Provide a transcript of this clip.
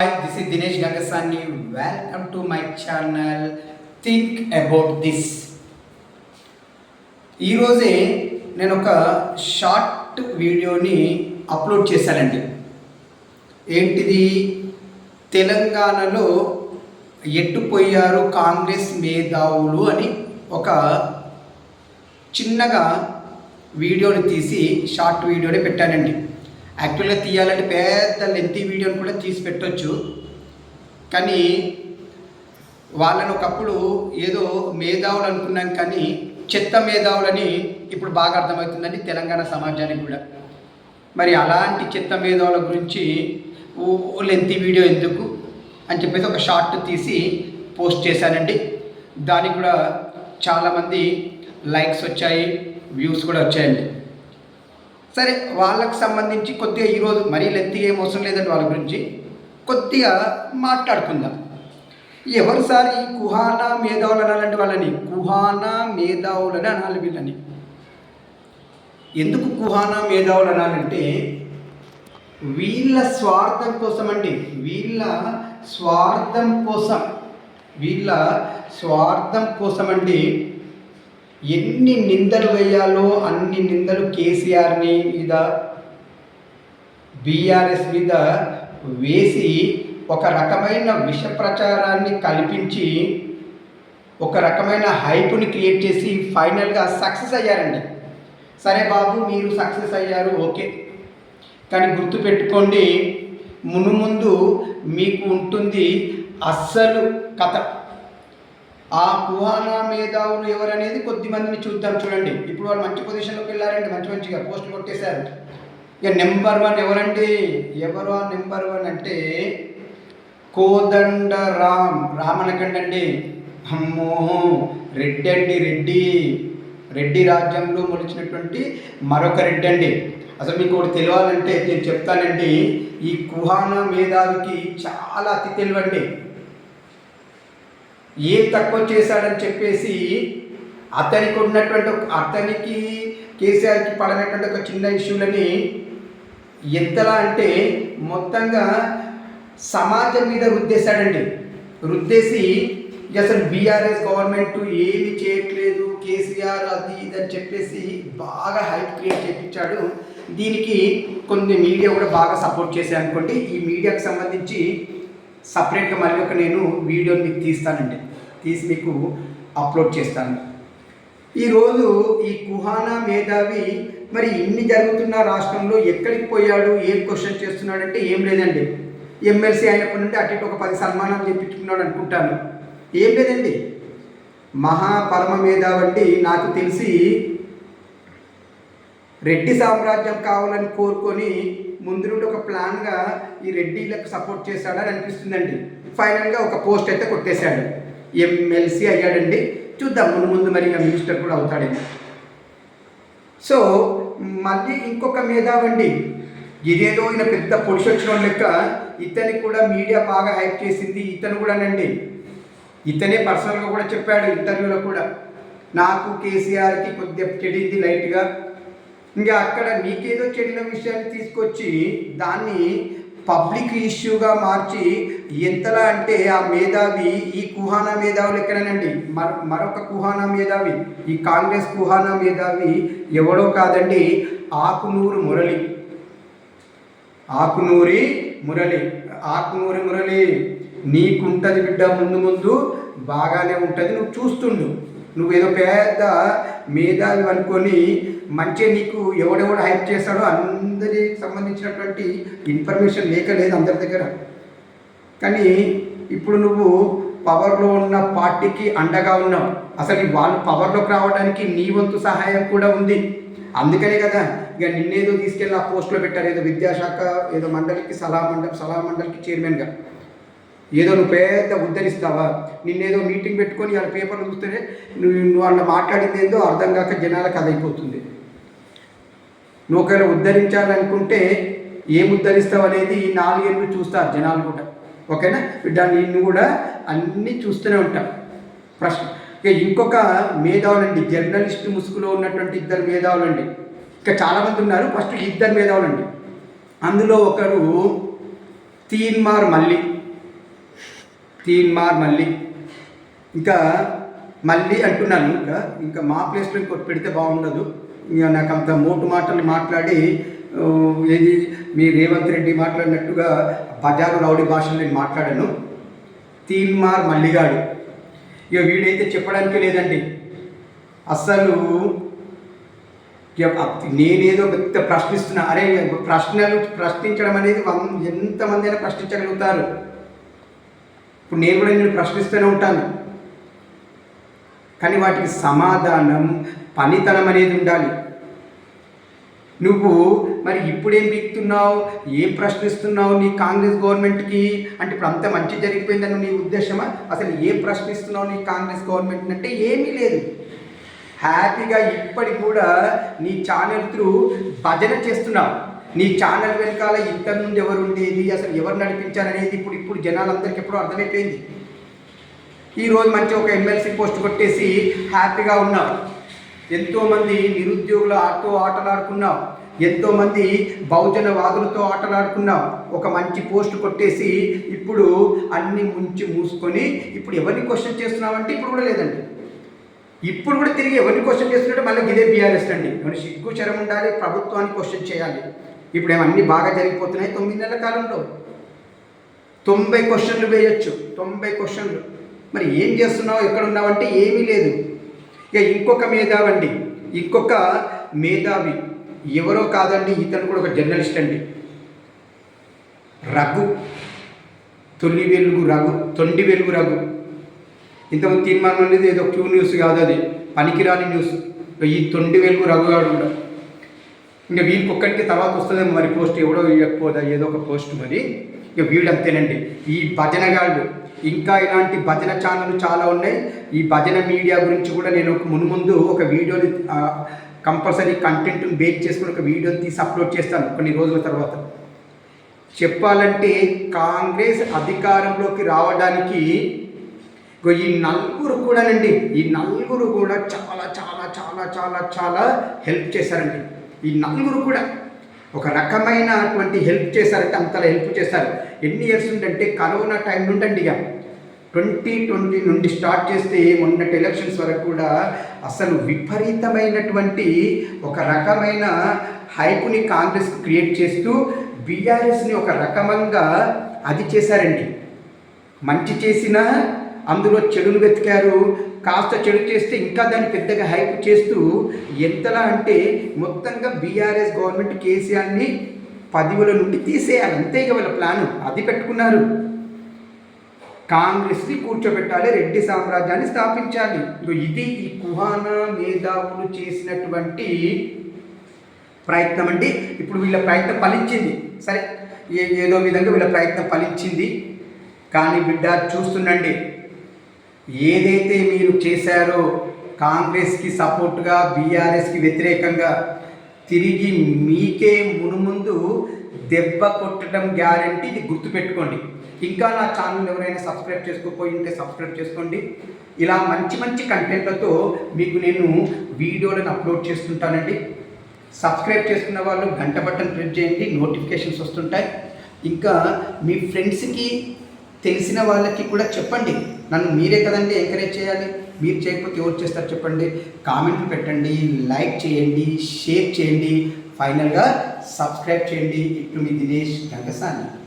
Hi this is Dinesh Gangasani welcome to my channel think about this ఈరోజే నేను ఒక short వీడియోని upload చేశానండి. ఏంటిది? తెలంగాణలో ఎట్టుపోయారు కాంగ్రెస్ మేధావులు అని ఒక చిన్నగా వీడియోని తీసి షార్ట్ వీడియోని పెట్టానండి. యాక్చువల్గా తీయాలంటే పెద్ద లెంతి వీడియోని కూడా తీసి పెట్టవచ్చు కానీ వాళ్ళని ఒకప్పుడు ఏదో మేధావులు అనుకున్నాం కానీ చెత్త మేధావులని ఇప్పుడు బాగా అర్థమవుతుందండి తెలంగాణ సమాజానికి కూడా. మరి అలాంటి చెత్త మేధావుల గురించి ఓ వీడియో ఎందుకు అని చెప్పేసి ఒక షార్ట్ తీసి పోస్ట్ చేశానండి. దానికి కూడా చాలామంది లైక్స్ వచ్చాయి వ్యూస్ కూడా వచ్చాయండి. సరే వాళ్ళకు సంబంధించి కొద్దిగా ఈరోజు మరీ లెంతిగా ఏం అవసరం లేదండి వాళ్ళ గురించి. కొద్దిగా మాట్లాడుకుందాం. ఎవరు సార్ ఈ కుహానా మేధావులు అనాలంటే వాళ్ళని? కుహానా మేధావులని అనాలి వీళ్ళని. ఎందుకు కుహానా మేధావులు అనాలంటే వీళ్ళ స్వార్థం కోసం అండి. వీళ్ళ స్వార్థం కోసం. వీళ్ళ స్వార్థం కోసం అండి. ఎన్ని నిందలు వేయాలో అన్ని నిందలు కేసీఆర్ని మీద బీఆర్ఎస్ మీద వేసి ఒక రకమైన విష ప్రచారాన్ని కల్పించి ఒక రకమైన హైప్ని క్రియేట్ చేసి ఫైనల్గా సక్సెస్ అయ్యారండి. సరే బాబు మీరు సక్సెస్ అయ్యారు ఓకే. కానీ గుర్తుపెట్టుకోండి మును ముందు మీకు ఉంటుంది అస్సలు కథ. ఆ కుహానా మేధావులు ఎవరనేది కొద్ది మందిని చూద్దాం చూడండి. ఇప్పుడు వాళ్ళు మంచి పొజిషన్లోకి వెళ్ళారండి మంచి మంచిగా పోస్టులు కొట్టేశారు. ఇక నెంబర్ వన్ ఎవరండి? ఎవరు ఆ నెంబర్ వన్ అంటే కోదండ రామ్ రామనకండ అండి అమ్మో రెడ్డి అండి రెడ్డి. రెడ్డి రాజ్యంలో మొలిచినటువంటి మరొక రెడ్డి అండి అసలు మీకు ఒకటి తెలియాలంటే నేను చెప్తానండి ఈ కుహానా మేధావికి చాలా అతి తెలివండి. ఏం తక్కువ చేశాడని చెప్పేసి అతనికి ఉన్నటువంటి అతనికి కేసీఆర్కి పడినటువంటి ఒక చిన్న ఇష్యూలని ఎంతలా అంటే మొత్తంగా సమాజం మీద రుద్దేశాడండి. రుద్దేసి అసలు బీఆర్ఎస్ గవర్నమెంట్ ఏమి చేయట్లేదు కేసీఆర్ అది ఇది అని చెప్పేసి బాగా హైప్ క్రియేట్ చేయించాడు దీనికి కొన్ని మీడియా కూడా బాగా సపోర్ట్ చేశాయి అనుకోండి. ఈ మీడియాకి సంబంధించి సపరేట్గా మరి ఒక నేను వీడియోని మీకు తీస్తానండి. తీసి మీకు అప్లోడ్ చేస్తాను. ఈరోజు ఈ కుహానా మేధావి మరి ఇన్ని జరుగుతున్న రాష్ట్రంలో ఎక్కడికి పోయాడు? ఏం క్వశ్చన్ చేస్తున్నాడంటే ఏం లేదండి. ఎమ్మెల్సీ అయినప్పటి నుండి అటు ఇటు ఒక పది సన్మానాలు చేపించుకున్నాడు అనుకుంటాను. ఏం లేదండి. మహాపరమ మేధావండి నాకు తెలిసి రెడ్డి సామ్రాజ్యం కావాలని కోరుకొని ముందు నుండి ఒక ప్లాన్గా ఈ రెడ్డిలకు సపోర్ట్ చేశాడని అనిపిస్తుందండి. ఫైనల్గా ఒక పోస్ట్ అయితే కొట్టేశాడు. ఎమ్మెల్సీ అయ్యాడండి. చూద్దాం ముందు ముందు మరి మినిస్టర్ కూడా అవుతాడేమో. సో మళ్ళీ ఇంకొక మేధావండి ఇదేదో ఈయన పెద్ద పొడిచి లెక్క. ఇతనికి కూడా మీడియా బాగా హైప్ చేసింది ఇతను కూడానండి. ఇతనే పర్సనల్గా కూడా చెప్పాడు ఇంటర్వ్యూలో కూడా. నాకు కేసీఆర్కి కొద్దిగా చెడింది లైట్గా ఇంకా అక్కడ నీకేదో చెడిన విషయాన్ని తీసుకొచ్చి దాన్ని పబ్లిక్ ఇష్యూగా మార్చి ఎంతలా అంటే ఆ మేధావి ఈ కుహానా మేధావులు ఎక్కడనండి? మర మరొక కుహానా మేధావి ఈ కాంగ్రెస్ కుహానా మేధావి ఎవడో కాదండి ఆకునూరు మురళి. ఆకునూరి మురళి ఆకునూరి మురళి నీకుంటది బిడ్డ ముందు ముందు బాగానే ఉంటుంది నువ్వు చూస్తుండు. నువ్వేదో పెద్ద మేధావి అనుకొని మంచిగా నీకు ఎవడెవడు హైప్ చేస్తాడో అందరికి సంబంధించినటువంటి ఇన్ఫర్మేషన్ లేక లేదు అందరి దగ్గర. కానీ ఇప్పుడు నువ్వు పవర్లో ఉన్న పార్టీకి అండగా ఉన్నావు. అసలు వాళ్ళు పవర్లోకి రావడానికి నీ వంతు సహాయం కూడా ఉంది. అందుకనే కదా ఇక నిన్నేదో తీసుకెళ్ళి ఆ పోస్ట్లో పెట్టారు. ఏదో విద్యాశాఖ ఏదో మండలికి సలహా మండలి సలహా మండలికి చైర్మన్గా. ఏదో నువ్వు పేద ఉద్ధరిస్తావా? నిన్నేదో మీటింగ్ పెట్టుకొని వాళ్ళ పేపర్లు చూస్తేనే నువ్వు నువ్వు వాళ్ళ మాట్లాడింది ఏందో అర్థం కాక జనాలకు అది అయిపోతుంది. నువ్వు ఒకవేళ ఉద్ధరించాలనుకుంటే ఏం ఉద్ధరిస్తావు అనేది ఈ నాలుగేళ్ళు చూస్తారు జనాలు కూడా. ఓకేనా? దాన్ని నిన్ను కూడా అన్నీ చూస్తూనే ఉంటాం. ప్రశ్న. ఇక ఇంకొక మేధావులండి జర్నలిస్ట్ ముసుగులో ఉన్నటువంటి ఇద్దరు మేధావులండి. ఇంకా చాలామంది ఉన్నారు ఫస్ట్ ఇద్దరు మేధావులండి. అందులో ఒకరు తీన్మార్ మళ్ళీ తీన్మార్ మళ్ళీ. ఇంకా మళ్ళీ అంటున్నాను ఇంకా ఇంకా మా ప్లేస్లో ఇంకోటి పెడితే బాగుండదు. ఇక నాకు అంత మోటు మాటలు మాట్లాడి ఏది మీ రేవంత్ రెడ్డి మాట్లాడినట్టుగా బజారు రౌడీ భాషలో నేను మాట్లాడాను. తీన్మార్ మల్లిగాడు. ఇక వీడైతే చెప్పడానికి లేదండి. అసలు ఇక నేనేదో పెద్ద ప్రశ్నిస్తున్నా. అరే ప్రశ్నలు ప్రశ్నించడం అనేది ఎంతమంది అయినా ప్రశ్నించగలుగుతారు. ఇప్పుడు నేను కూడా నేను ప్రశ్నిస్తూనే ఉంటాను. కానీ వాటికి సమాధానం పనితనం అనేది ఉండాలి. నువ్వు మరి ఇప్పుడేం బిక్తున్నావు? ఏం ప్రశ్నిస్తున్నావు నీ కాంగ్రెస్ గవర్నమెంట్కి? అంటే ఇప్పుడు అంత మంచి జరిగిపోయిందని నీ ఉద్దేశమా? అసలు ఏం ప్రశ్నిస్తున్నావు నీ కాంగ్రెస్ గవర్నమెంట్ అంటే ఏమీ లేదు. హ్యాపీగా ఇప్పటికి కూడా నీ ఛానల్ త్రూ భజన చేస్తున్నావు. నీ ఛానల్ వెనకాల ఇంతకుముందు ఎవరు ఉండేది? అసలు ఎవరు నడిపించారనేది ఇప్పుడు ఇప్పుడు జనాలందరికీ ఎప్పుడో అర్థమైపోయింది. ఈరోజు మంచి ఒక ఎమ్మెల్సీ పోస్ట్ కొట్టేసి హ్యాపీగా ఉన్నావు. ఎంతోమంది నిరుద్యోగుల ఆటతో ఆటలాడుకున్నావు. ఎంతోమంది బహుజన వాదులతో ఆటలాడుకున్నావు. ఒక మంచి పోస్ట్ కొట్టేసి ఇప్పుడు అన్ని ముంచి మూసుకొని ఇప్పుడు ఎవరిని క్వశ్చన్ చేస్తున్నావంటే ఇప్పుడు కూడా లేదండి. ఇప్పుడు కూడా తిరిగి ఎవరిని క్వశ్చన్ చేస్తున్నట్టు మళ్ళీ ఇదే బీఆర్ఎస్ అండి. ఏమైనా సిగ్గు చరం ఉండాలి ప్రభుత్వాన్ని క్వశ్చన్ చేయాలి. ఇప్పుడు ఏమన్నీ అన్నీ బాగా జరిగిపోతున్నాయి తొమ్మిది నెలల కాలంలో. తొంభై క్వశ్చన్లు వేయొచ్చు తొంభై క్వశ్చన్లు. మరి ఏం చేస్తున్నావు ఎక్కడ ఉన్నావంటే ఏమీ లేదు. ఇక ఇంకొక మేధావండి ఇంకొక మేధావి. ఎవరో కాదండి ఇతను కూడా ఒక జర్నలిస్ట్ అండి. రఘు తొలి వెలుగు రఘు తొండి వెలుగు రఘు. ఇంతకుముందు తీర్మానం అనేది ఏదో క్యూ న్యూస్ కాదు అది పనికిరాని న్యూస్. ఈ తొండి వెలుగు రఘు గారు కూడా. ఇంకా వీళ్ళకి ఒక్కడికి తర్వాత వస్తుందేమో మరి పోస్ట్ ఎవడో ఇవ్వకపోదా ఏదో ఒక పోస్ట్ మరి. ఇక వీడు అంతేనండి. ఈ భజన గాళ్ళు ఇంకా ఇలాంటి భజన ఛానళ్ళు చాలా ఉన్నాయి. ఈ భజన మీడియా గురించి కూడా నేను ఒక మున్ముందు ఒక వీడియోని కంపల్సరీ కంటెంట్ని బేక్ చేసుకుని ఒక వీడియోని తీసి అప్లోడ్ చేస్తాను కొన్ని రోజుల తర్వాత. చెప్పాలంటే కాంగ్రెస్ అధికారంలోకి రావడానికి ఈ నలుగురు కూడానండి ఈ నలుగురు కూడా చాలా చాలా చాలా చాలా చాలా హెల్ప్ చేశారండి. ఈ నలుగురు కూడా ఒక రకమైనటువంటి హెల్ప్ చేశారంటే అంతలా హెల్ప్ చేశారు. ఎన్ని ఇయర్స్ ఉందంటే కరోనా టైం నుండండి ఇక. ట్వంటీ ట్వంటీ నుండి స్టార్ట్ చేస్తే మొన్నటి ఎలక్షన్స్ వరకు కూడా అసలు విపరీతమైనటువంటి ఒక రకమైన హైపుని కాంగ్రెస్ క్రియేట్ చేస్తూ బీఆర్ఎస్ని ఒక రకమంగా అది చేశారండి. మంచి చేసినా అందులో చెడును వెతికారు. కాస్త చెడు చేస్తే ఇంకా దాన్ని పెద్దగా హైప్ చేస్తూ ఎంతలా అంటే మొత్తంగా బీఆర్ఎస్ గవర్నమెంట్ కేసీఆర్ని పదవుల నుండి తీసేయాలి. అంతే ఇక వాళ్ళ ప్లాను. అది పెట్టుకున్నారు. కాంగ్రెస్ని కూర్చోబెట్టాలి. రెడ్డి సామ్రాజ్యాన్ని స్థాపించాలి. ఇది ఈ కుహానా మేధావులు చేసినటువంటి ప్రయత్నం అండి ఇప్పుడు వీళ్ళ ప్రయత్నం ఫలించింది. సరే ఏదో విధంగా వీళ్ళ ప్రయత్నం ఫలించింది. కానీ బిడ్డ చూస్తుండండి. ఏదైతే మీరు చేశారో కాంగ్రెస్కి సపోర్ట్గా బీఆర్ఎస్కి వ్యతిరేకంగా తిరిగి మీకే మునుముందు దెబ్బ కొట్టడం గ్యారంటీ ఇది గుర్తుపెట్టుకోండి. ఇంకా నా ఛానల్ ఎవరైనా సబ్స్క్రైబ్ చేసుకోకపోయి ఉంటే సబ్స్క్రైబ్ చేసుకోండి. ఇలా మంచి మంచి కంటెంట్లతో మీకు నేను వీడియోలను అప్లోడ్ చేస్తుంటానండి. సబ్స్క్రైబ్ చేసుకున్న వాళ్ళు గంట బటన్ ప్రెస్ చేయండి నోటిఫికేషన్స్ వస్తుంటాయి. ఇంకా మీ ఫ్రెండ్స్కి తెలిసిన వాళ్ళకి కూడా చెప్పండి. నన్ను మీరే కదండి ఎంకరేజ్ చేయాలి. మీరు చేయకపోతే ఎవరు చేస్తారు చెప్పండి. కామెంట్లు పెట్టండి లైక్ చేయండి షేర్ చేయండి. ఫైనల్గా సబ్స్క్రైబ్ చేయండి. ఇట్లు మీ దినేష్ ఘంటసాని.